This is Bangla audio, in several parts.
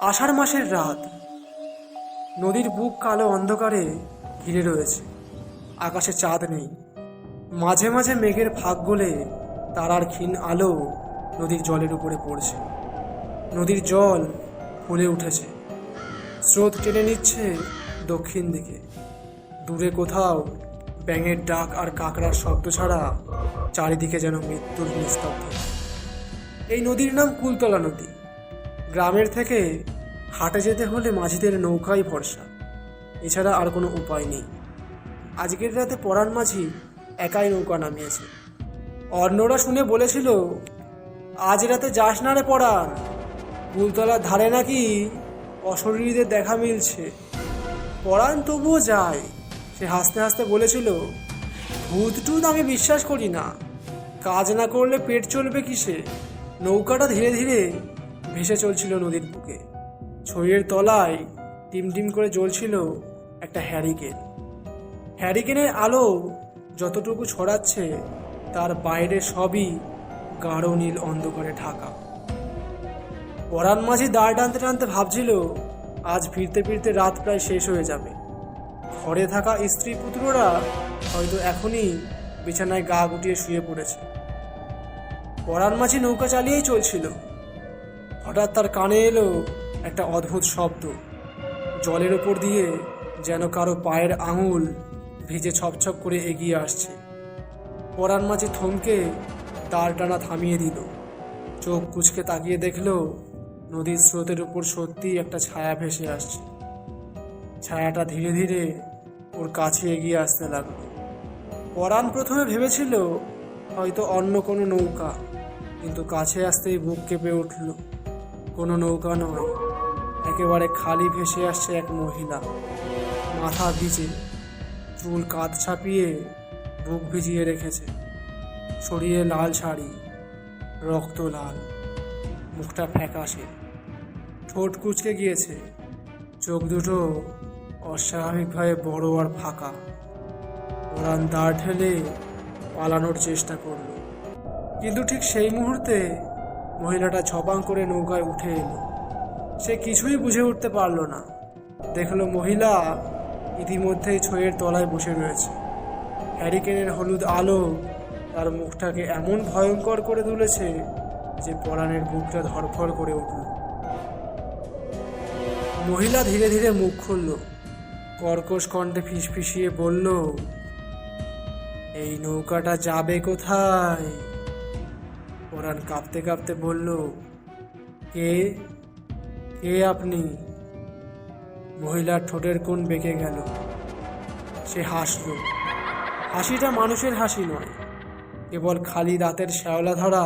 আষাঢ় মাসের রাত। নদীর বুক কালো অন্ধকারে ঘিরে রয়েছে। আকাশে চাঁদ নেই। মাঝে মাঝে মেঘের ফাঁক গলে তারার ক্ষীণ আলো নদীর জলের উপরে পড়ছে। নদীর জল ফুলে উঠেছে। স্রোত টেনে নিচ্ছে দক্ষিণ দিকে। দূরে কোথাও ব্যাঙের ডাক আর কাঁকড়ার শব্দ ছাড়া চারিদিকে যেন মৃত্যুর নিস্তব্ধ। এই নদীর নাম কুলতলা নদী। গ্রামের থেকে হাটে যেতে হলে মাঝিদের নৌকাই ভরসা। এছাড়া আর কোনো উপায় নেই। আজকের রাতে পরাণ মাঝি একাই নৌকা নামিয়েছে। অন্যরা শুনে বলেছিল, আজ রাতে যাস না রে পরাণ। কুলতলার ধারে নাকি অশরীরীদের দেখা মিলছে। পরাণ তবুও যায়। সে হাসতে হাসতে বলেছিল ভূত টুত আমি বিশ্বাস করি না। কাজ না করলে পেট চলবে কিসে? নৌকাটা ধীরে ধীরে ভেসে চলছিল নদীর বুকে। ছইয়ের তলায় টিম টিম করে জ্বলছিল একটা হ্যারিকেন হ্যারিকেনের আলো যতটুকু ছড়াচ্ছে, তার বাইরে সবই গাঢ় নীল অন্ধকারে ঢাকা। পরাণ মাঝি দাঁড় টানতে টানতে ভাবছিল, আজ ফিরতে ফিরতে রাত প্রায় শেষ হয়ে যাবে। ঘরে থাকা স্ত্রী পুত্ররা হয়তো এখনই বিছানায় গা গুটিয়ে শুয়ে পড়েছে। পরাণ মাঝি নৌকা চালিয়েই চলছিল। হঠাৎ তার কানে এলো একটা অদ্ভুত শব্দ। জলের ওপর দিয়ে যেন কারও পায়ের আঙুল ভিজে ছপছপ করে এগিয়ে আসছে। পরাণ মাঝে থমকে তার টানা থামিয়ে দিল। চোখ কুচকে তাকিয়ে দেখল নদীর স্রোতের উপর সত্যিই একটা ছায়া ভেসে আসছে। ছায়াটা ধীরে ধীরে ওর কাছে এগিয়ে আসতে লাগল। পরাণ প্রথমে ভেবেছিল হয়তো অন্য কোনো নৌকা, কিন্তু কাছে আসতেই বুক কেঁপে উঠল। কোনো নৌকা নয়। একেবারে খালি ভেসে আসছে এক মহিলা। মাথা ভিজে চুল কাঁধ ছাপিয়ে বুক ভিজিয়ে রেখেছে। শরীরে লাল শাড়ি, রক্ত লাল, মুখটা ফ্যাকাশে। ঠোঁট কুচকে গিয়েছে। চোখ দুটো অস্বাভাবিকভাবে বড় আর ফাঁকা। ওরান দাঁড় ঠেলে পালানোর চেষ্টা করল। কিন্তু ঠিক সেই মুহূর্তে মহিলাটা ছপাং করে নৌকায় উঠে এলো। সে কিছুই বুঝে উঠতে পারল না। দেখল মহিলা ইতিমধ্যেই ছইয়ের তলায় বসে রয়েছে। হ্যারিকেনের হলুদ আলো তার মুখটাকে এমন ভয়ঙ্কর করে তুলেছে যে পরাণের বুকটা ধরফর করে উঠল। মহিলা ধীরে ধীরে মুখ খুলল। কর্কশ কণ্ঠে ফিসফিসিয়ে বলল, এই নৌকাটা যাবে কোথায়? পরাণ কাঁপতে কাঁপতে বলল, কে কে আপনি? মহিলার ঠোঁটের কোণ বেঁকে গেল। সে হাসল। হাসিটা মানুষের হাসি নয়, কেবল খালি দাঁতের শ্যাওলা ধরা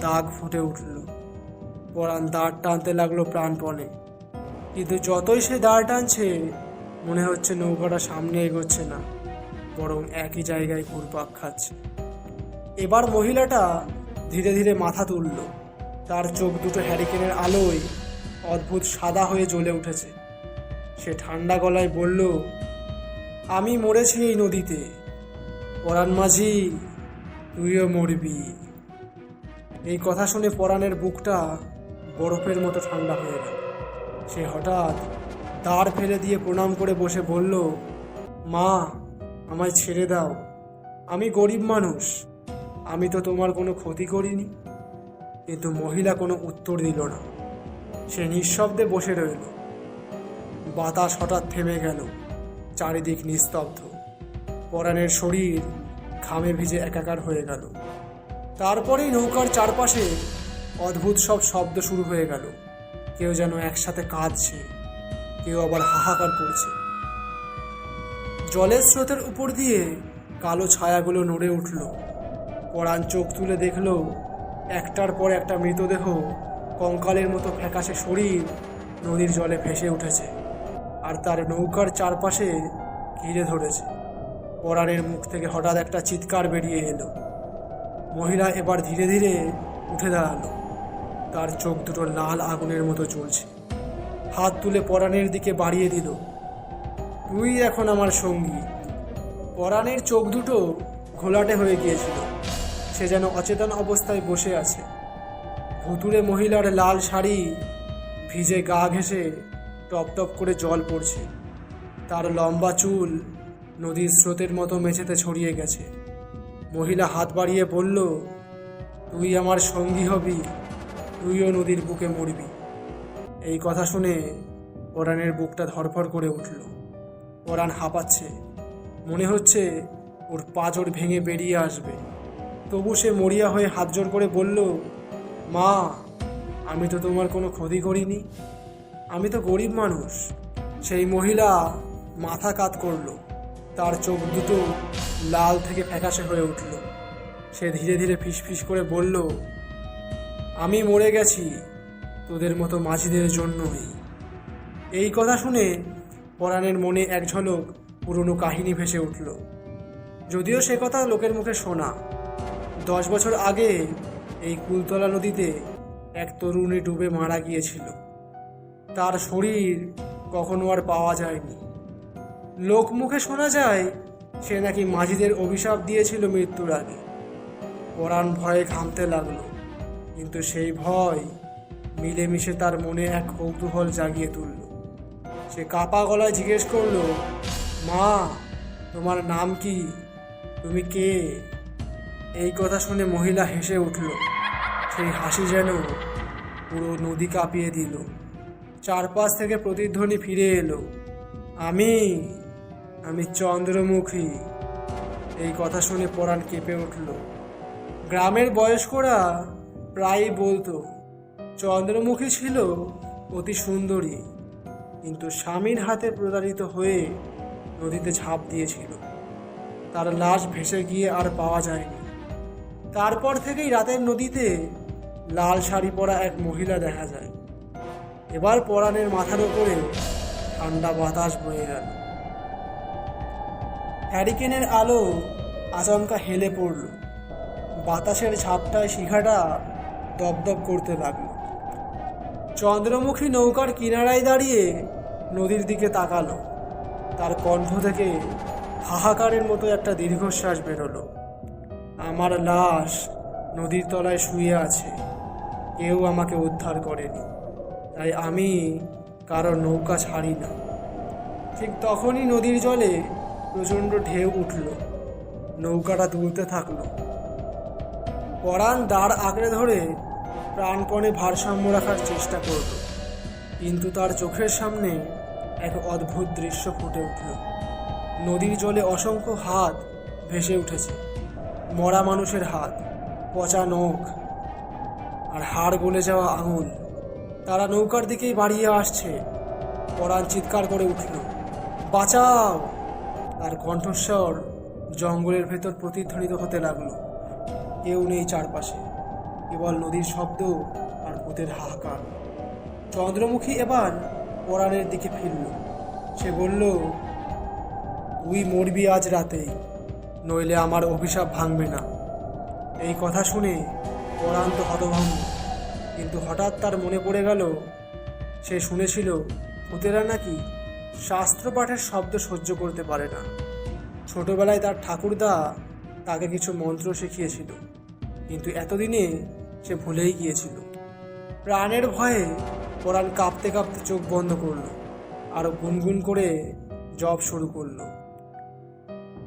দাগ ফুটে উঠল। পরাণ দাঁড় টানতে লাগল প্রাণপণে। কিন্তু যতই সে দাঁড় টানছে, মনে হচ্ছে নৌকাটা সামনে এগোচ্ছে না, বরং একই জায়গায় ঘুরপাক খাচ্ছে। এবার মহিলাটা ধীরে ধীরে মাথা তুলল। তার চোখ দুটো হ্যারিকেনের আলোয় অদ্ভুত সাদা হয়ে জ্বলে উঠেছে। সে ঠান্ডা গলায় বলল, আমি মরেছি এই নদীতে। পরাণ মাঝি, তুইও মরবি। এই কথা শুনে পরাণের বুকটা বরফের মতো ঠান্ডা হয়ে গেল। সে হঠাৎ দাঁড় ফেলে দিয়ে প্রণাম করে বসে বলল, মা, আমায় ছেড়ে দাও। আমি গরিব মানুষ। আমি তো তোমার কোনো ক্ষতি করিনি, কিন্তু মহিলা কোনো উত্তর দিল না। সে নিঃশব্দে বসে রইল। বাতাস হঠাৎ থেমে গেল, চারিদিক নিস্তব্ধ। পরাণের শরীর ঘামে ভিজে একাকার হয়ে গেল। তারপরেই নৌকার চারপাশে অদ্ভুত সব শব্দ শুরু হয়ে গেল। কেউ যেন একসাথে কাঁদছে, কেউ আবার হাহাকার করছে। জলের স্রোতের উপর দিয়ে কালো ছায়াগুলো নড়ে উঠল। পরাণ চোখ তুলে দেখল, একটার পর একটা মৃতদেহ কঙ্কালের মতো ফ্যাকাশে শরীর নদীর জলে ভেসে উঠেছে আর তার নৌকার চারপাশে ঘিরে ধরেছে। পরাণের মুখ থেকে হঠাৎ একটা চিৎকার বেরিয়ে এলো। মহিলা এবার ধীরে ধীরে উঠে দাঁড়াল। তার চোখ দুটো লাল আগুনের মতো চলছে হাত তুলে পরাণের দিকে বাড়িয়ে দিল। তুই এখন আমার সঙ্গী। পরাণের চোখ দুটো ঘোলাটে হয়ে গিয়েছিল। সে যেন অচেতন অবস্থায় বসে আছে। ভুতুরে মহিলার লাল শাড়ি ভিজে গা ঘেঁষে টপ টপ করে জল পড়ছে। তার লম্বা চুল নদীর স্রোতের মতো মেঝেতে ছড়িয়ে গেছে। মহিলা হাত বাড়িয়ে বলল, তুই আমার সঙ্গী হবি, তুইও নদীর বুকে মরবি। এই কথা শুনে পরাণের বুকটা ধরফর করে উঠল। পরাণ হাঁপাচ্ছে। মনে হচ্ছে ওর পাঁজর ভেঙে বেরিয়ে আসবে। তবু সে মরিয়া হয়ে হাত জোর করে বলল, মা, আমি তো তোমার কোনো ক্ষতি করিনি। আমি তো গরিব মানুষ। সেই মহিলা মাথা কাত করল। তার চোখ দুটো লাল থেকে ফ্যাকাশে হয়ে উঠল। সে ধীরে ধীরে ফিসফিস করে বলল, আমি মরে গেছি তোদের মতো মাঝিদের জন্যই। এই কথা শুনে পরাণের মনে এক ঝলক পুরনো কাহিনী ভেসে উঠল। যদিও সে কথা লোকের মুখে শোনা দশ বছর আগে এই কুলতলা নদীতে এক তরুণী ডুবে মারা গিয়েছিল। তার শরীর কখনো আর পাওয়া যায়নি। লোকমুখে শোনা যায়, সে নাকি মাঝিদের অভিশাপ দিয়েছিল মৃত্যুর আগে। পরাণ ভয়ে ঘামতে লাগল, কিন্তু সেই ভয় মিলেমিশে তার মনে এক কৌতূহল জাগিয়ে তুলল। সে কাপা গলায় জিজ্ঞেস করল, মা, তোমার নাম কি? তুমি কে? এই কথা শুনে মহিলা হেসে উঠল। সেই হাসি যেন পুরো নদী কাঁপিয়ে দিল। চারপাশ থেকে প্রতিধ্বনি ফিরে এলো। আমি আমি চন্দ্রমুখী। এই কথা শুনে পরাণ কেঁপে উঠল। গ্রামের বয়স্করা প্রায়ই বলতো, চন্দ্রমুখী ছিল অতি সুন্দরী, কিন্তু স্বামীর হাতে প্রতারিত হয়ে নদীতে ঝাঁপ দিয়েছিল। তার লাশ ভেসে গিয়ে আর পাওয়া যায়নি। তারপর থেকেই রাতের নদীতে লাল শাড়ি পরা এক মহিলা দেখা যায়। এবার পরাণের মাথার উপরে ঠান্ডা বাতাস বয়ে গেল। হ্যারিকেনের আলো আচমকা হেলে পড়ল। বাতাসের ঝাপটায় শিখাটা দপদপ করতে লাগল। চন্দ্রমুখী নৌকার কিনারায় দাঁড়িয়ে নদীর দিকে তাকালো। তার কণ্ঠ থেকে হাহাকারের মতো একটা দীর্ঘশ্বাস বেরোলো। আমার লাশ নদীর তলায় শুয়ে আছে। কেউ আমাকে উদ্ধার করেনি। তাই আমি কারও নৌকা ছাড়ি না। ঠিক তখনই নদীর জলে প্রচণ্ড ঢেউ উঠল। নৌকাটা দুলতে থাকল। পরাণ দাঁড় আঁকড়ে ধরে প্রাণপণে ভারসাম্য রাখার চেষ্টা করল। কিন্তু তার চোখের সামনে এক অদ্ভুত দৃশ্য ফুটে উঠল। নদীর জলে অসংখ্য হাত ভেসে উঠেছে। মরা মানুষের হাত, পচা নখ আর হাড় গলে যাওয়া আঙুল। তারা নৌকার দিকেই বাড়িয়ে আসছে। পরাণ চিৎকার করে উঠল, বাঁচাও! তার কণ্ঠস্বর জঙ্গলের ভেতর প্রতিধ্বনিত হতে লাগল। কেউ নেই চারপাশে। কেবল নদীর শব্দ আর ভূতের হাহাকার। চন্দ্রমুখী এবার পরাণের দিকে ফিরল। সে বলল, তুই মরবি আজ রাতে নইলে আমার অভিশাপ ভাঙবে না। এই কথা শুনে পরাণ তো হতভম্ব। কিন্তু হঠাৎ তার মনে পড়ে গেল, সে শুনেছিল, ভূতেরা নাকি শাস্ত্র পাঠের শব্দ সহ্য করতে পারে না। ছোটবেলায় তার ঠাকুরদা তাকে কিছু মন্ত্র শিখিয়েছিল, কিন্তু এতদিনে সে ভুলেই গিয়েছিল। প্রাণের ভয়ে পরাণ কাঁপতে কাঁপতে চোখ বন্ধ করল আর গুনগুন করে জব শুরু করল।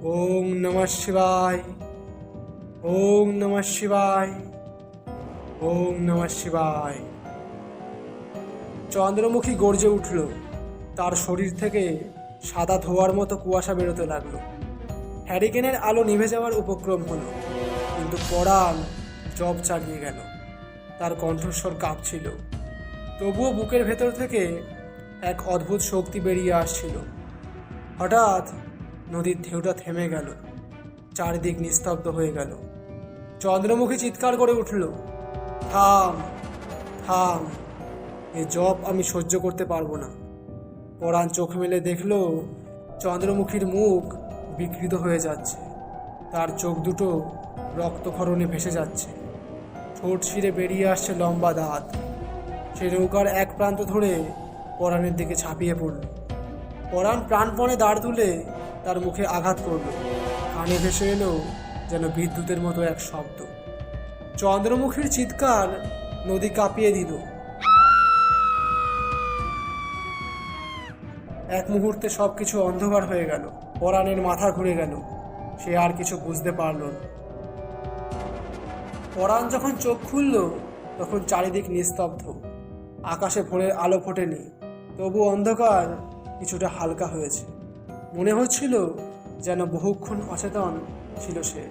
ওম নমঃ শিবায়। ওম নমঃ শিবায়। ওম নমঃ শিবায়। চন্দ্রমুখী গর্জে উঠল। তার শরীর থেকে সাদা ধোয়ার মতো কুয়াশা বেরোতে লাগল। হ্যারিকেনের আলো নিভে যাওয়ার উপক্রম হলো, কিন্তু পরাণ জব চালিয়ে গেল। তার কণ্ঠস্বর কাঁপছিল। তবুও বুকের ভেতর থেকে এক অদ্ভুত শক্তি বেরিয়ে আসছিল। হঠাৎ নদীর ঢেউটা থেমে গেল। চারিদিক নিস্তব্ধ হয়ে গেল। চন্দ্রমুখী চিৎকার করে উঠল, থাম থাম, এ জব আমি সহ্য করতে পারব না। পরাণ চোখ মেলে দেখল, চন্দ্রমুখীর মুখ বিকৃত হয়ে যাচ্ছে। তার চোখ দুটো রক্তক্ষরণে ভেসে যাচ্ছে। ঠোঁট ছিঁড়ে বেরিয়ে আসছে লম্বা দাঁত। সে নৌকার এক প্রান্ত ধরে পরাণের দিকে ছাপিয়ে পড়ল। পরাণ প্রাণপণে দাঁড় তুলে তার মুখে আঘাত করল। কানে ভেসে এলো যেন বিদ্যুতের মতো এক শব্দ। চন্দ্রমুখীর চিৎকার নদী কাঁপিয়ে দিল। এক মুহূর্তে সব কিছু অন্ধকার হয়ে গেল। পরাণের মাথা ঘুরে গেল। সে আর কিছু বুঝতে পারল না। পরাণ যখন চোখ খুলল, তখন চারিদিক নিস্তব্ধ। আকাশে ভোরের আলো ফোটেনি। তবু অন্ধকার কিছুটা হালকা হয়েছে। মনে হচ্ছিল যেন বহুক্ষণ অচেতন ছিল সে।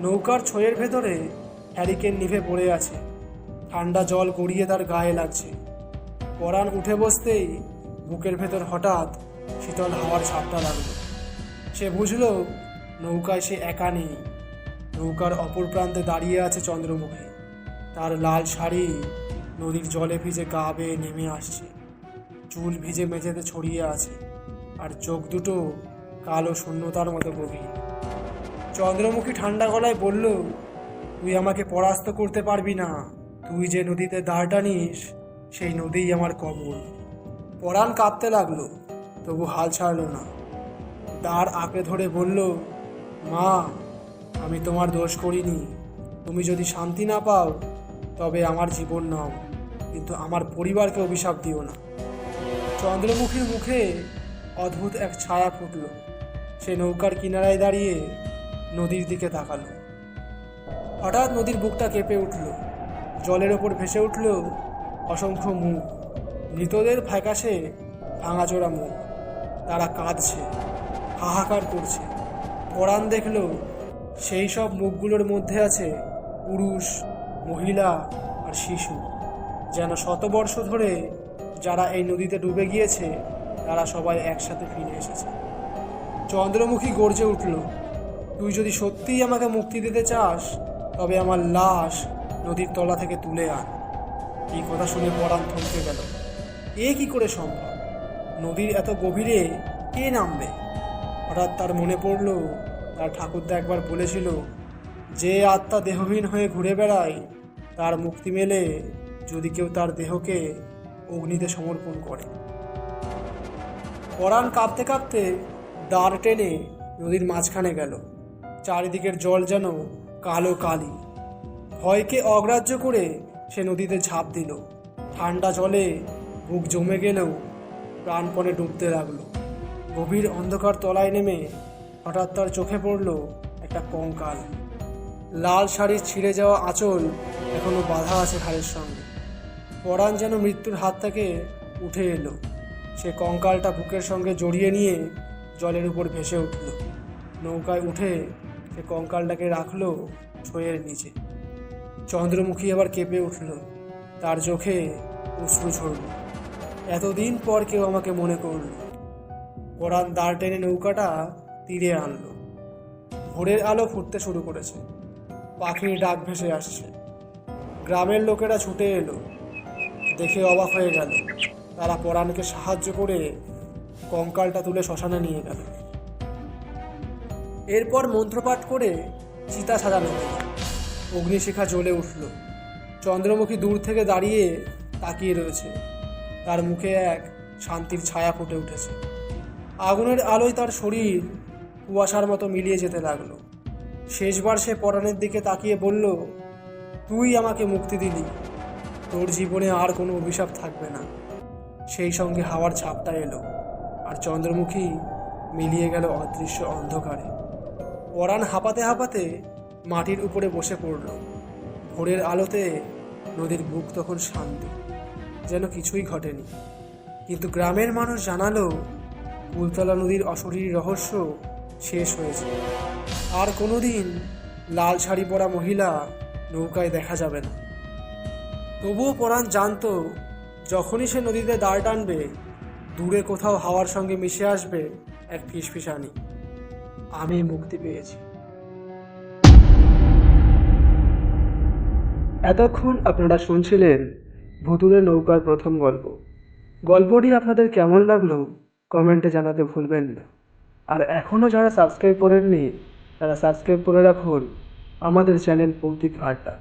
নৌকার ছয়ের ভেতরে হ্যারিকেন নিভে পড়ে আছে। ঠান্ডা জল গড়িয়ে তার গায়ে লাগছে। পরাণ উঠে বসতেই বুকের ভেতর হঠাৎ শীতল হাওয়ার ছাপটা লাগল। সে বুঝলো নৌকায় সে একা নেই। নৌকার অপর প্রান্তে দাঁড়িয়ে আছে চন্দ্রমুখী। তার লাল শাড়ি নদীর জলে ভিজে গা বেয়ে নেমে আসছে। চুল ভিজে মেঝেতে ছড়িয়ে আছে। আর চোখ দুটো কালো শূন্যতার মতো গভীর। চন্দ্রমুখী ঠান্ডা গলায় বলল, তুই আমাকে পরাস্ত করতে পারবি না। তুই যে নদীতে দাঁড় টানিস, সেই নদীই আমার কবর পরাণ কাঁপতে লাগল, তবু হাল ছাড়ল না। দাঁড় আঁকড়ে ধরে বলল, মা, আমি তোমার দোষ করিনি। তুমি যদি শান্তি না পাও, তবে আমার জীবন নাও। কিন্তু আমার পরিবারকে অভিশাপ দিও না। চন্দ্রমুখীর মুখে অদ্ভুত এক ছায়া ফুটল। সে নৌকার কিনারায় দাঁড়িয়ে নদীর দিকে তাকালো। হঠাৎ নদীর বুকটা কেঁপে উঠল। জলের ওপর ভেসে উঠল অসংখ্য মুখ। মৃতদের ফ্যাকাশে ভাঙাচোরা মুখ। তারা কাঁদছে, হাহাকার করছে। পরাণ দেখল সেই সব মুখগুলোর মধ্যে আছে পুরুষ, মহিলা আর শিশু। যেন শতবর্ষ ধরে যারা এই নদীতে ডুবে গিয়েছে তারা সবাই একসাথে ফিরে এসেছে। চন্দ্রমুখী গর্জে উঠল, তুই যদি সত্যিই আমাকে মুক্তি দিতে চাস, তবে আমার লাশ নদীর তলা থেকে তুলে আন। এই কথা শুনে পরাণ থমকে গেল। এ কি করে সম্ভব? নদীর এত গভীরে কে নামবে? হঠাৎ তার মনে পড়ল, তার ঠাকুরদা একবার বলেছিল, যে আত্মা দেহহীন হয়ে ঘুরে বেড়ায়, তার মুক্তি মেলে যদি কেউ তার দেহকে অগ্নিতে সমর্পণ করে। পরাণ কাঁপতে কাঁপতে দাঁড় টেনে নদীর মাঝখানে গেল। চারিদিকের জল যেন কালো কালি। ভয়কে অগ্রাহ্য করে সে নদীতে ঝাঁপ দিল। ঠান্ডা জলে বুক জমে গেলেও প্রাণপণে ডুবতে লাগল। গভীর অন্ধকার তলায় নেমে হঠাৎ তার চোখে পড়ল একটা কঙ্কাল। লাল শাড়ির ছিঁড়ে যাওয়া আঁচল এখনও বাধা আছে ঘাড়ের সঙ্গে। পরাণ যেন মৃত্যুর হাত থেকে উঠে এলো। সে কঙ্কালটা বুকের সঙ্গে জড়িয়ে নিয়ে জলের উপর ভেসে উঠল। নৌকায় উঠে সে কঙ্কালটাকে রাখল ছয়ের নিচে। চন্দ্রমুখী আবার কেঁপে উঠল। তার চোখে অশ্রু ঝরল। এতদিন পর কেউ আমাকে মনে করল। পরাণ দাঁড় টেনে নৌকাটা তীরে আনলো। ভোরের আলো ফুটতে শুরু করেছে। পাখির ডাক ভেসে আসছে। গ্রামের লোকেরা ছুটে এলো। দেখে অবাক হয়ে গেল। তারা পরাণকে সাহায্য করে কঙ্কালটা তুলে শ্মশানে নিয়ে গেল। এরপর মন্ত্রপাঠ করে চিতা সাজানো হলো অগ্নিশিখা জ্বলে উঠল। চন্দ্রমুখী দূর থেকে দাঁড়িয়ে তাকিয়ে রয়েছে। তার মুখে এক শান্তির ছায়া ফুটে উঠেছে। আগুনের আলোয় তার শরীর কুয়াশার মতো মিলিয়ে যেতে লাগল। শেষবার সে পরাণের দিকে তাকিয়ে বলল, তুই আমাকে মুক্তি দিলি। তোর জীবনে আর কোনো অভিশাপ থাকবে না। সেই সঙ্গে হাওয়ার ঝাপটা এলো আর চন্দ্রমুখী মিলিয়ে গেল অদৃশ্য অন্ধকারে। পরাণ হাঁপাতে হাঁপাতে মাটির উপরে বসে পড়ল। ভোরের আলোতে নদীর বুক তখন শান্তি, যেন কিছুই ঘটেনি। কিন্তু গ্রামের মানুষ জানালো, কুলতলা নদীর অশরীর রহস্য শেষ হয়েছে। আর কোনোদিন লাল শাড়ি পরা মহিলা নৌকায় দেখা যাবে না। তবুও পরাণ জানতো যখনই সে নদীতে দাঁড় টানবে, দূরে কোথাও হাওয়ার সঙ্গে মিশে আসবে এক ফিসফিসানি। আমি মুক্তি পেয়েছি। এতক্ষণ আপনারা শুনছিলেন ভুতুরে নৌকার প্রথম গল্প। গল্পটি আপনাদের কেমন লাগল কমেন্টে জানাতে ভুলবেন না। আর এখনও যারা সাবস্ক্রাইব করেননি, তারা সাবস্ক্রাইব করে রাখুন আমাদের চ্যানেল পৌতিক আড্ডা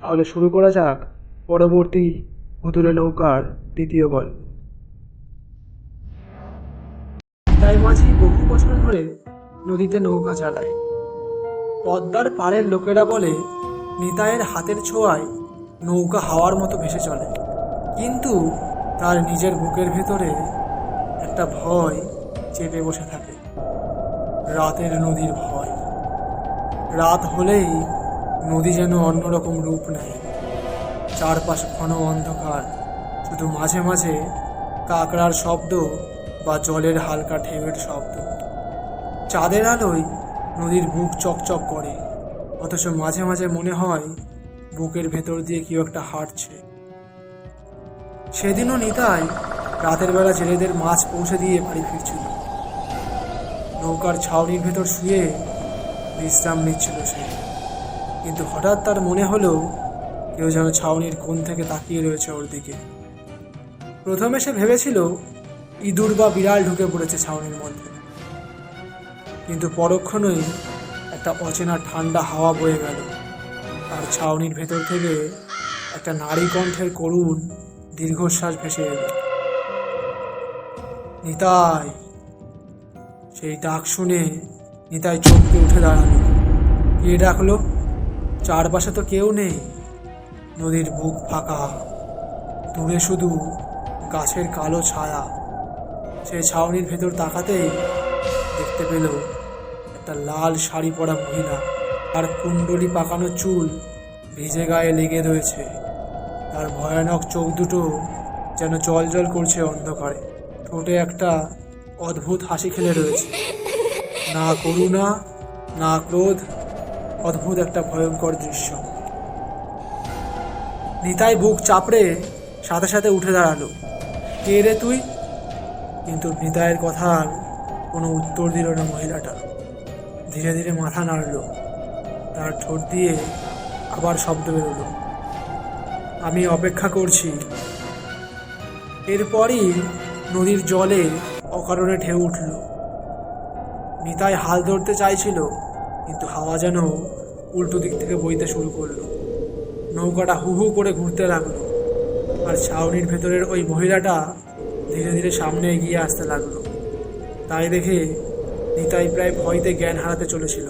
তাহলে শুরু করা যাক পরবর্তী ভুতুরে নৌকার দ্বিতীয় গল্প। তাই মাঝি বহু বছর ধরে নদীতে নৌকা চালায়। পদ্মার পাড়ের লোকেরা বলে, নিতাইয়ের হাতের ছোঁয়ায় নৌকা হাওয়ার মতো ভেসে চলে। কিন্তু তার নিজের বুকের ভেতরে একটা ভয় চেপে বসে থাকে। রাতের নদীর ভয়। রাত হলেই নদী যেন অন্যরকম রূপ নেয়। চারপাশ ঘন অন্ধকার। শুধু মাঝে মাঝে কাকড়ার শব্দ বা জলের হালকা ঢেউয়ের শব্দ। চাঁদের আলোয় নদীর বুক চকচক করে, অথচ মাঝে মাঝে মনে হয় বুকের ভেতর দিয়ে কেউ একটা হাঁটছে। সেদিনও নিতাই রাতের বেলা জেলেদের মাছ পৌঁছে দিয়ে বাড়ি ফিরছিল। নৌকার ছাউনির ভেতর শুয়ে বিশ্রাম নিচ্ছিল সে। কিন্তু হঠাৎ তার মনে হলো কেউ যেন ছাউনির কোণ থেকে তাকিয়ে রয়েছে ওর দিকে। প্রথমে সে ভেবেছিল, ইঁদুর বা বিড়াল ঢুকে পড়েছে ছাউনির মধ্যে। কিন্তু পরক্ষণই একটা অচেনা ঠান্ডা হাওয়া বয়ে গেল। আর ছাউনির ভেতর থেকে একটা নারী কণ্ঠের করুণ দীর্ঘশ্বাস ভেসে এলো। নিতাই, সেই ডাক শুনে নিতাই চমকে উঠে দাঁড়াল। কে ডাকলো? চারপাশে তো কেউ নেই। নদীর বুক ফাঁকা। দূরে শুধু গাছের কালো ছায়া। সে ছাউনির ভেতর তাকাতেই দেখতে পেল একটা লাল শাড়ি পরা মহিলা। আর কুণ্ডলি পাকানো চুল ভিজে গায়ে লেগে রয়েছে। তার ভয়ানক চোখ দুটো যেন জল জল করছে অন্ধকারে। ঠোঁটে একটা অদ্ভুত হাসি খেলে রয়েছে। না করুণা, না ক্রোধ, অদ্ভুত একটা ভয়ঙ্কর দৃশ্য। নিতাই বুক চাপড়ে সাথে সাথে উঠে দাঁড়াল। কে রে তুই? কিন্তু নিতাইয়ের কথার কোনো উত্তর দিল না মহিলাটা। ধীরে ধীরে মাথা নাড়ল। তার ঠোঁট দিয়ে আবার শব্দ বেরোলো। আমি অপেক্ষা করছি। এরপরই নদীর জলে অকারণে ঢেউ উঠল। নিতাই হাল ধরতে চাইছিল, কিন্তু হাওয়া যেন উল্টো দিক থেকে বইতে শুরু করল। নৌকাটা হু হু করে ঘুরতে লাগল। আর ছাউনির ভেতরের ওই মহিলাটা ধীরে ধীরে সামনে এগিয়ে আসতে লাগল। তাই দেখে নিতাই প্রায় ভয়তে জ্ঞান হারাতে চলেছিল।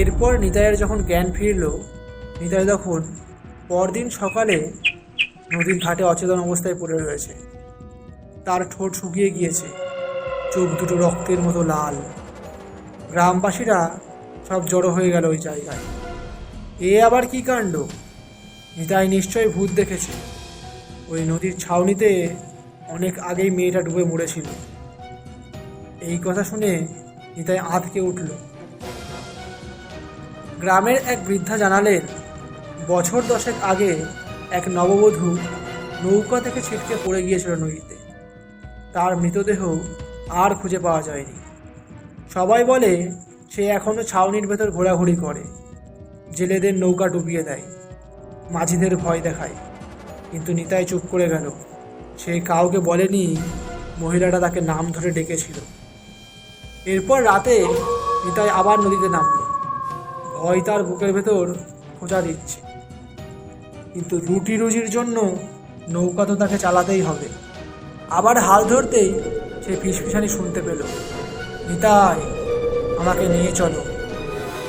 এরপর নিতাইয়ের যখন জ্ঞান ফিরল, নিতাই তখন পরদিন সকালে নদীর ঘাটে অচেতন অবস্থায় পড়ে রয়েছে। তার ঠোঁট শুকিয়ে গিয়েছে, চোখ দুটো রক্তের মতো লাল। গ্রামবাসীরা সব জড়ো হয়ে গেল ওই জায়গায়। এ আবার কি কাণ্ড? নিতাই নিশ্চয়ই ভূত দেখেছে। ওই নদীর ছাউনিতে অনেক আগেই মেয়েটা ডুবে মরেছিল। এই কথা শুনে নিতাই আঁতকে উঠল। গ্রামের এক বৃদ্ধা জানালেন, বছর দশেক আগে এক নববধূ নৌকা থেকে ছিটকে পড়ে গিয়েছিল নদীতে। তার মৃতদেহ আর খুঁজে পাওয়া যায়নি। সবাই বলে, সে এখনও ছাউনির ভেতর ঘোরাঘুরি করে। জেলেদের নৌকা ডুবিয়ে দেয়, মাঝিদের ভয় দেখায়। কিন্তু নিতাই চুপ করে গেল। সে কাউকে বলেনি মহিলাটা তাকে নাম ধরে ডেকেছিল। এরপর রাতে নিতাই আবার নদীতে নামল। ভয় তার বুকের ভেতর খোঁজা দিচ্ছে। কিন্তু রুটি রুজির জন্য নৌকা তো তাকে চালাতেই হবে। আবার হাল ধরতেই সে ফিসফিসানি শুনতে পেল। নিতাই, আমাকে নিয়ে চলো।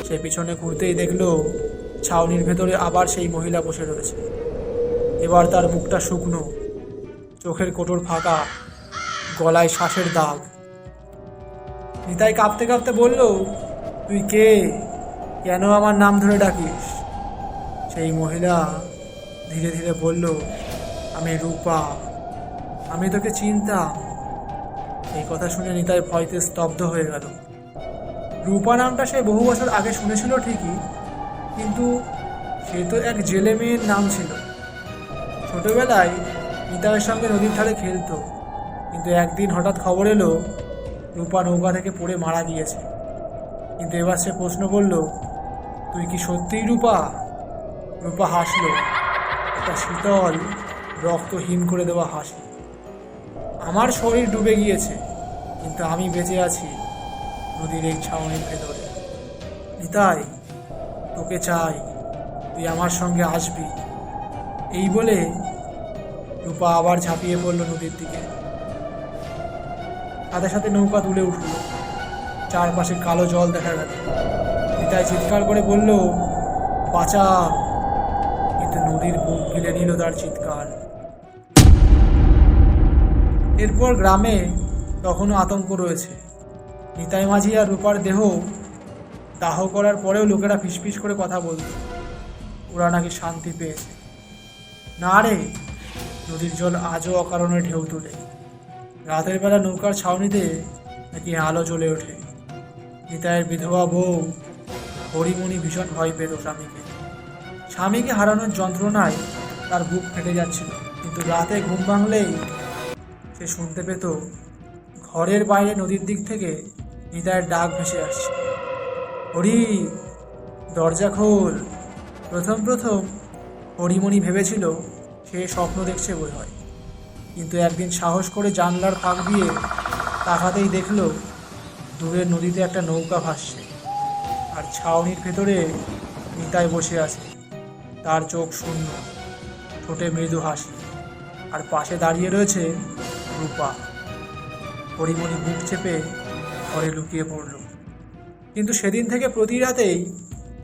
সে পিছনে ঘুরতেই দেখল ছাউনির ভেতরে আবার সেই মহিলা বসে রয়েছে। এবার তার মুখটা শুকনো, চোখের কোটর ফাঁকা, গলায় শ্বাসের দাগ। নিতাই কাঁপতে কাঁপতে বলল, তুই কে? কেন আমার নাম ধরে ডাকিস? সেই মহিলা ধীরে ধীরে বলল, আমি রূপা, আমি তোকে চিনতাম। এই কথা শুনে নিতাই ভয়তে স্তব্ধ হয়ে গেল। রূপা নামটা সে বহু বছর আগে শুনেছিল ঠিকই, কিন্তু সে তো এক জেলে মেয়ের নাম ছিল। ছোটবেলায় নিতাইয়ের সঙ্গে নদীর ধারে খেলতো, কিন্তু একদিন হঠাৎ খবর এলো, রূপা নৌকা থেকে পড়ে মারা গিয়েছে। কিন্তু এবার সে প্রশ্ন করল, তুই কি সত্যিই রূপা? রূপা হাসলো, একটা শীতল, রক্তহীন করে দেওয়া হাসি। আমার শরীর ডুবে গিয়েছে, কিন্তু আমি বেঁচে আছি। নদীর এই ছাউনির ভেতরে। নিতাই, তোকে চাই, তুই আমার সঙ্গে আসবি। এই বলে রূপা আবার ঝাঁপিয়ে পড়ল নদীর দিকে। সাথে সাথে নৌকা তুলে উঠল। চারপাশে কালো জল দেখা গেল। নিতাই চিৎকার করে বলল, বাঁচা। কিন্তু নদীর বুক গিলে নিল তার চিৎকার। এরপর গ্রামে তখনও আতঙ্ক রয়েছে। নিতাই মাঝি আর রূপার দেহ দাহ করার পরেও লোকেরা ফিসফিস করে কথা বলত। ওরা নাকি শান্তি পেয়েছে। না রে, নদীর জল আজও অকারণে ঢেউ তোলে। রাতের বেলা নৌকার ছাউনিতে নাকি আলো জ্বলে ওঠে। নিতাইয়ের বিধবা বউ হরিমণি ভীষণ ভয় পেত স্বামীকে। স্বামীকে হারানোর যন্ত্রণায় তার বুক ফেটে যাচ্ছিল। কিন্তু রাতে ঘুম ভাঙলেই সে শুনতে পেত, ঘরের বাইরে নদীর দিক থেকে নিতাইয়ের ডাক ভেসে আসছে। হরি, দরজা খোল। প্রথম প্রথম হরিমণি ভেবেছিল সে স্বপ্ন দেখছে বোধ হয় কিন্তু একদিন সাহস করে জানলার ফাঁক দিয়ে তাকাতেই দেখল দূরের নদীতে একটা নৌকা ভাসছে আর ছাউনির ভেতরে নিতাই বসে আছে। তার চোখ শূন্য, ঠোঁটে মৃদু হাসি আর পাশে দাঁড়িয়ে রয়েছে রূপা। হরিমণি বুক চেপে ঘরে লুকিয়ে পড়ল। কিন্তু সেদিন থেকে প্রতি রাতেই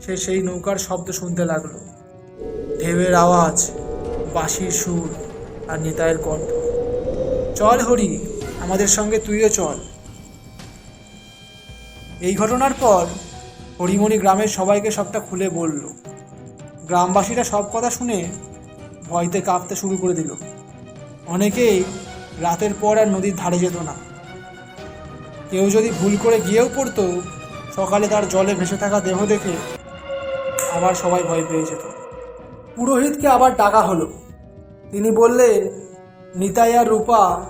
সে সেই নৌকার শব্দ শুনতে লাগল। ঢেউয়ের আওয়াজ, বাঁশির সুর আর নিতাইয়ের কণ্ঠ। চল হরি, আমাদের সঙ্গে তুইও চল। এই ঘটনার পর হরিমণি গ্রামের সবাইকে সবটা খুলে বলল। গ্রামবাসীরা সব কথা শুনে ভয়তে কাঁপতে শুরু করে দিল। অনেকেই রাতের পর আর নদীর ধারে যেত না। কেউ যদি ভুল করে গিয়েও পড়তো, সকালে তার জলে ভেসে থাকা দেহ দেখে আবার সবাই ভয় পেয়ে যেত। পুরোহিতকে আবার ডাকা হলো। তিনি বললেন, নিতাই আর রূপা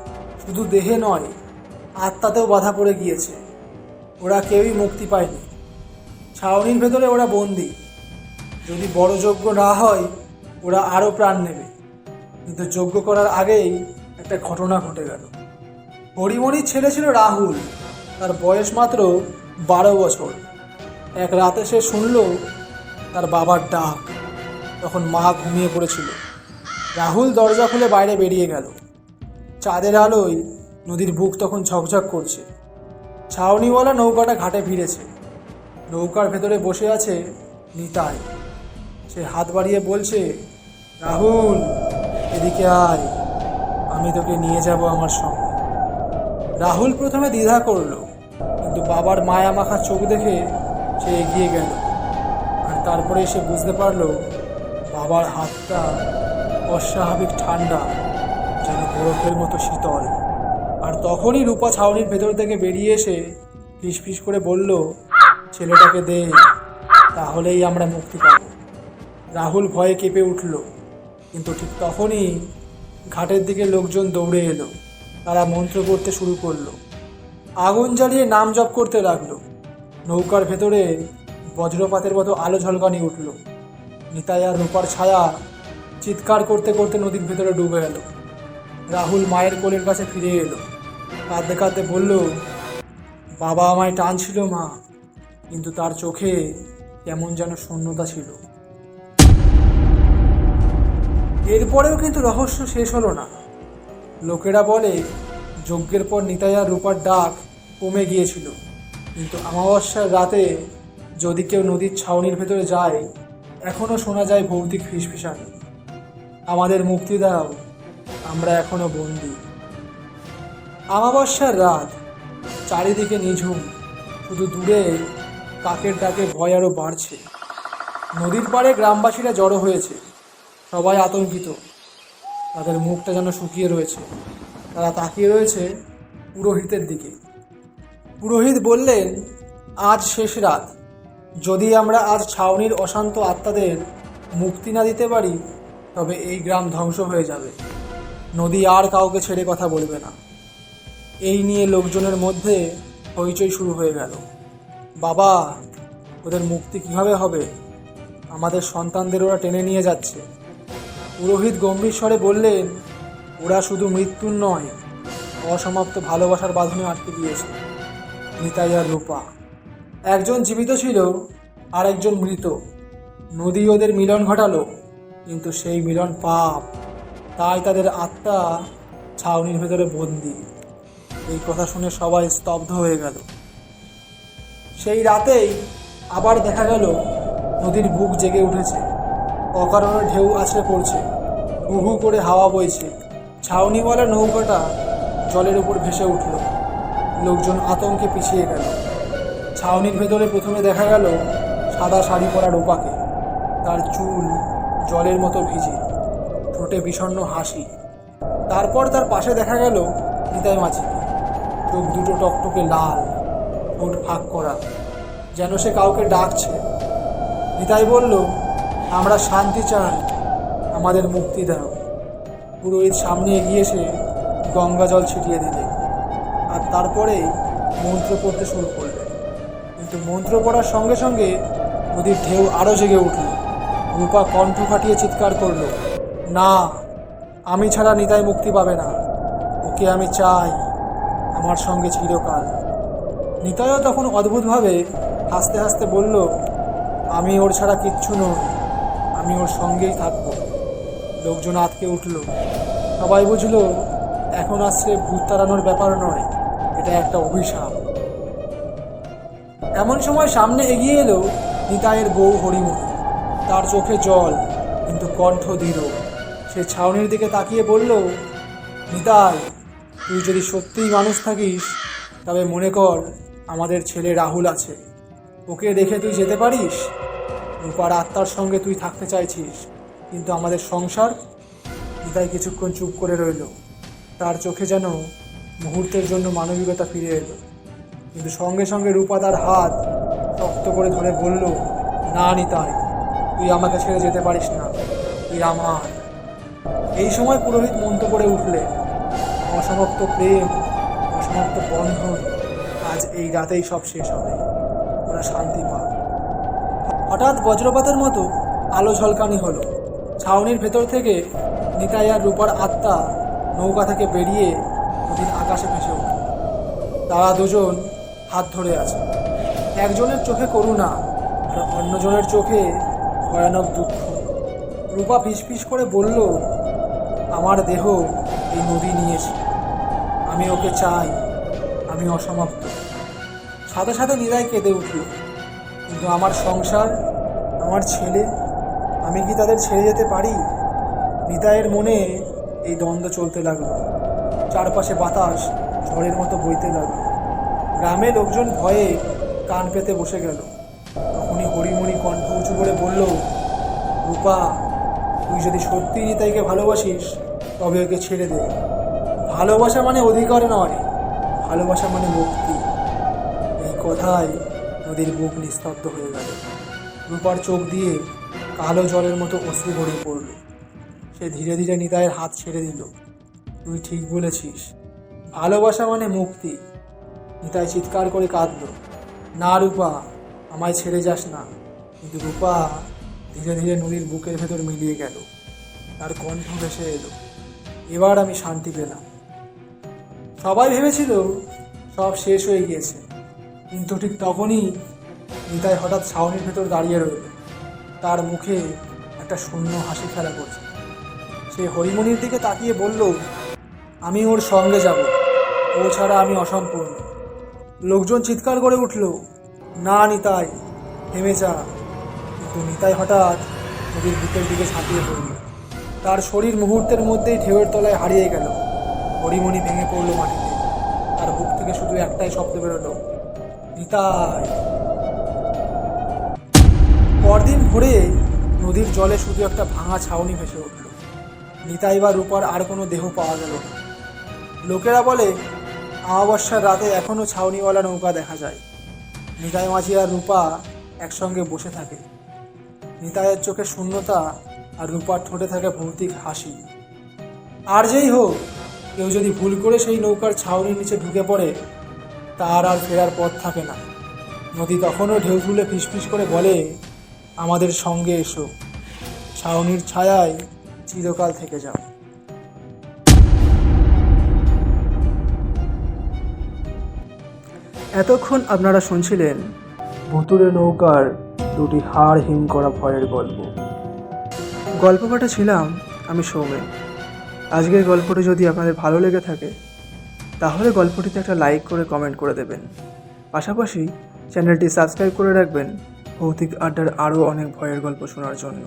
শুধু দেহে নয়, আত্মাতেও বাধা পড়ে গিয়েছে। ওরা কেউই মুক্তি পায়নি। ছাউনির ভেতরে ওরা বন্দি। যদি বড় যজ্ঞ না হয়, ওরা আরও প্রাণ নেবে। কিন্তু যজ্ঞ করার আগেই একটা ঘটনা ঘটে গেল। হরিমণির ছেলে ছিল রাহুল। তার বয়স মাত্র বারো বছর। এক রাতে সে শুনল তার বাবার ডাক। তখন মা ঘুমিয়ে পড়েছিল। রাহুল দরজা খুলে বাইরে বেরিয়ে গেল। চাঁদের আলোয় নদীর বুক তখন ঝকঝক করছে। ছাউনিওয়ালা নৌকাটা ঘাটে ফিরেছে। নৌকার ভেতরে বসে আছে নিতাই। সে হাত বাড়িয়ে বলছে, রাহুল, এদিকে আয়। আমি তোকে নিয়ে যাব আমার সঙ্গে। রাহুল প্রথমে দ্বিধা করল। কিন্তু বাবার মায়া মাখা চোখ দেখে সে এগিয়ে গেল। আর তারপরে সে বুঝতে পারল বাবার হাতটা অস্বাভাবিক ঠান্ডা, যেন বরফের মতো শীতল। আর তখনই রূপা ছাউনির ভেতর থেকে বেরিয়ে এসে ফিস করে বলল, ছেলেটাকে দে, তাহলেই আমরা মুক্তি পাব। রাহুল ভয়ে কেঁপে উঠল, কিন্তু ঠিক তখনই ঘাটের দিকে লোকজন দৌড়ে এলো। তারা মন্ত্র করতে শুরু করল। আগুন জ্বালিয়ে নাম জপ করতে লাগল। নৌকার ভেতরে বজ্রপাতের মতো আলো ঝলকানি উঠল। নিতাই আর রূপার ছায়া চিৎকার করতে করতে নদীর ভেতরে ডুবে গেল রাহুল মায়ের কোলের কাছে ফিরে এলো। কাঁদতে কাঁদতে বলল, বাবা আমায় টানছিল মা, কিন্তু তার চোখে কেমন যেন শূন্যতা ছিল। এরপরেও কিন্তু রহস্য শেষ হলো না। লোকেরা বলে যজ্ঞের পর নিতাই আর রূপার ডাক কমে গিয়েছিল। কিন্তু অমাবস্যার রাতে যদি কেউ নদীর ছাউনির ভেতরে যায় এখনও শোনা যায় ভৌতিক ফিসফিসানি। আমাদের মুক্তি দাও, আমরা এখনও বন্দি। অমাবস্যার রাত, চারিদিকে নিঝুম, শুধু দূরে কাকের ডাকে ভয় আরও বাড়ছে। নদীর পাড়ে গ্রামবাসীরা জড়ো হয়েছে, সবাই আতঙ্কিত। তাদের মুখটা যেন শুকিয়ে রয়েছে। তারা তাকিয়ে রয়েছে পুরোহিতের দিকে। পুরোহিত বললেন, আজ শেষ রাত। যদি আমরা আজ ছাউনির অশান্ত আত্মাদের মুক্তি না দিতে পারি, তবে এই গ্রাম ধ্বংস হয়ে যাবে। নদী আর কাউকে ছেড়ে কথা বলবে না। এই নিয়ে লোকজনের মধ্যে হইচই শুরু হয়ে গেল। বাবা, ওদের মুক্তি কীভাবে হবে? আমাদের সন্তানদের ওরা টেনে নিয়ে যাচ্ছে। পুরোহিত গম্ভীর স্বরে বললেন ওরা শুধু মৃত্যুর নয়, অসমাপ্ত ভালোবাসার বাঁধনে আটকে দিয়েছে। নিতাই আর রূপা। একজন জীবিত ছিল আর একজন মৃত। নদী ওদের মিলন ঘটালো, কিন্তু সেই মিলন পাপ। তাই তাদের আত্মা ছাউনির ভেতরে বন্দি। এই কথা শুনে সবাই স্তব্ধ হয়ে গেল। সেই রাতেই আবার দেখা গেল, নদীর বুক জেগে উঠেছে। অকারণে ঢেউ আছড়ে পড়ছে। হু হু করে হাওয়া বইছে। ছাউনিওয়ালা নৌকাটা জলের উপর ভেসে উঠল। লোকজন আতঙ্কে পিছিয়ে গেল। ছাউনির ভেতরে প্রথমে দেখা গেল সাদা শাড়ি পরা রূপাকে। তার চুল জলের মতো ভিজে, ঠোঁটে বিষণ্ণ হাসি। তারপর তার পাশে দেখা গেল নিতাই মাছিকে চোখ দুটো টকটকে লাল, ঠোঁট ফাঁক করা, যেন সে কাউকে ডাকছে। নিতাই বলল, আমরা শান্তি চাই, আমাদের মুক্তি দাও। পুরোহিত সামনে এগিয়ে এসে গঙ্গা জল ছিটিয়ে দিলেন আর তারপরে মন্ত্র পড়তে শুরু করলেন কিন্তু মন্ত্র পড়ার সঙ্গে সঙ্গে নদীর ঢেউ আরও জেগে উঠল। রূপা কণ্ঠ ফাটিয়ে চিৎকার করল, না, আমি ছাড়া নিতাই মুক্তি পাবে না। ওকে আমি চাই আমার সঙ্গে চিরকাল। নিতাইও তখন অদ্ভুতভাবে হাসতে হাসতে বলল, আমি ওর ছাড়া কিচ্ছু নই, আমি ওর সঙ্গেই থাকব। লোকজন আতকে উঠল। সবাই বুঝলো, এখন আসছে ভূত তাড়ানোর ব্যাপার নয়, এটা একটা অভিশাপ। এমন সময় সামনে এগিয়ে এলো নিতাইয়ের বউ হরিমণি তার চোখে জল, কিন্তু কণ্ঠ দৃঢ়। সে ছাউনির দিকে তাকিয়ে বলল, নিতাই, তুই যদি সত্যিই মানুষ থাকিস, তবে মনে কর, আমাদের ছেলে রাহুল আছে। ওকে রেখে তুই যেতে পারিস? রূপার আত্মার সঙ্গে তুই থাকতে চাইছিস, কিন্তু আমাদের সংসার নিতাই কিছুক্ষণ চুপ করে রইল। তার চোখে যেন মুহূর্তের জন্য মানবিকতা ফিরে এলো। কিন্তু সঙ্গে সঙ্গে রূপা তার হাত শক্ত করে ধরে বলল, না, নিতাই, তুই আমাকে ছেড়ে যেতে পারিস না। তুই আমার। এই সময় পুরোহিত মন্ত করে উঠলে অসমাপ্ত প্রেম, অসমাপ্ত বন্ধন, আজ এই রাতেই সব শেষ হবে। ওরা শান্তি পা হঠাৎ বজ্রপাতের মতো আলো ঝলকানি হলো। ছাউনির ভেতর থেকে নিতাই আর রূপার আত্মা নৌকা থেকে বেরিয়ে নদীর আকাশে ভেসে উঠল তারা দুজন হাত ধরে আছে। একজনের চোখে করুণা আর অন্যজনের চোখে ভয়ানক দুঃখ। রূপা ফিসফিস করে বলল, আমার দেহ এই নদী নিয়েছে আমি ওকে চাই। আমি অসমাপ্ত। সাথে সাথে নিরাই কেঁদে উঠল, কিন্তু আমার সংসার, আমার ছেলে, আমি কি তাদের ছেড়ে যেতে পারি? নিতাইয়ের মনে এই দ্বন্দ্ব চলতে লাগল। চারপাশে বাতাস, ঝড়ের মতো বইতে লাগল। গ্রামে লোকজন ভয়ে কান পেতে বসে গেল। তখনই হরিমণি কণ্ঠ উঁচু করে বলল, রূপা, তুই যদি সত্যি নিতাইকে ভালোবাসিস, তবে ওকে ছেড়ে দে। ভালোবাসা মানে অধিকার নয়, ভালোবাসা মানে মুক্তি। এই কথায় নদীর বুক নিস্তব্ধ হয়ে গেল। রূপার চোখ দিয়ে কালো জলের মতো অশ্রু গড়িয়ে পড়ল। সে ধীরে ধীরে নিতাইয়ের হাত ছেড়ে দিল। তুই ঠিক বলেছিস। ভালোবাসা মানে মুক্তি। নিতাই চিৎকার করে কাঁদল। না, রূপা, আমায় ছেড়ে যাস না। কিন্তু রূপা ধীরে ধীরে নদীর বুকের ভেতর মিলিয়ে গেল। তার কণ্ঠ ভেসে এলো। এবার আমি শান্তি পেলাম। সবাই ভেবেছিল সব শেষ হয়ে গিয়েছে। কিন্তু ঠিক তখনই নিতাই হঠাৎ ছাউনির ভেতর দাঁড়িয়ে রইল। তার মুখে একটা শূন্য হাসি খেলা করছে। সে হরিমণির দিকে তাকিয়ে বলল, আমি ওর সঙ্গে যাব। ও ছাড়া আমি অসম্পূর্ণ। লোকজন চিৎকার করে উঠল, না, নিতাই, থেমে যা। কিন্তু নিতাই হঠাৎ নদীর বুকের দিকে ঝাঁপিয়ে পড়ল। তার শরীর মুহূর্তের মধ্যেই ঢেউয়ের তলায় হারিয়ে গেল। হরিমণি ভেঙে পড়ল মাটিতে। তার বুক থেকে শুধু একটাই শব্দ বেরোলো, নিতাই। পরদিন ভোরে নদীর জলে শুধু একটা ভাঙা ছাউনি ভেসে উঠল। নিতাই বা রূপার আর কোনো দেহ পাওয়া গেল না। লোকেরা বলে, অমাবস্যার রাতে এখনও ছাউনিওয়ালা নৌকা দেখা যায়। নিতাই মাঝি আর রূপা একসঙ্গে বসে থাকে। নিতাইয়ের চোখে শূন্যতা আর রূপার ঠোঁটে থাকে ভৌতিক হাসি। আর যেই হোক, কেউ যদি ভুল করে সেই নৌকার ছাউনির নিচে ঢুকে পড়ে, তার আর ফেরার পথ থাকে না। নদী তখনও ঢেউ তুলে ফিসফিস করে বলে, আমাদের সঙ্গে এসো। ছাউনির ছায়ায় চিরকাল থেকে যাও। এতক্ষণ আপনারা শুনছিলেন ভুতুরে নৌকার দুটি হাড় হিম করা ভয়ের গল্প। গল্প পাঠে ছিলাম আমি সৌমেন। আজকের গল্পটি যদি আপনাদের ভালো লেগে থাকে, তাহলে গল্পটিতে একটা লাইক করে কমেন্ট করে দেবেন। পাশাপাশি চ্যানেলটি সাবস্ক্রাইব করে রাখবেন, ভৌতিক আড্ডার আরও অনেক ভয়ের গল্প শোনার জন্য।